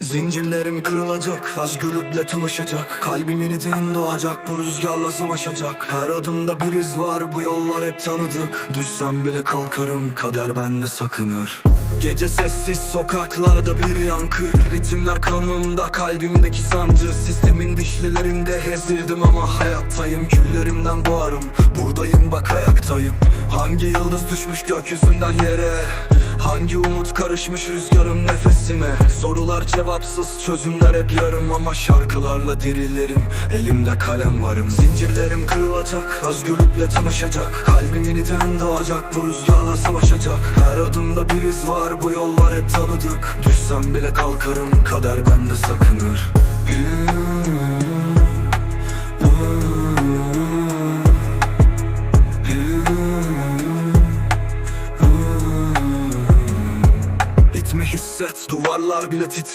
Zincirlerim kırılacak Özgürlükle tanışacak Kalbim yeniden doğacak Bu rüzgarla savaşacak. Her adımda bir iz var Bu yollar hep tanıdık. Düşsem bile kalkarım Kader bende sakınır. Gece sessiz sokaklarda bir yankı. Ritimler kanımda kalbimdeki sancı. Sistemin dişlilerinde ezildim ama hayattayım. Küllerimden doğarım Buradayım bak ayaktayım. Hangi yıldız düşmüş gökyüzünden yere Hangi umut karışmış rüzgarın nefesime? Sorular cevapsız çözümler hep yarım Ama şarkılarla dirilerim. Elimde kalem varım Zincirlerim kırılacak Özgürlükle tanışacak. Kalbim yeniden doğacak Bu rüzgarla savaşacak. Her adımda bir iz var Bu yollar hep tanıdık. Düşsem bile kalkarım Kader bende sakınır hisset Duvarlar bile titrer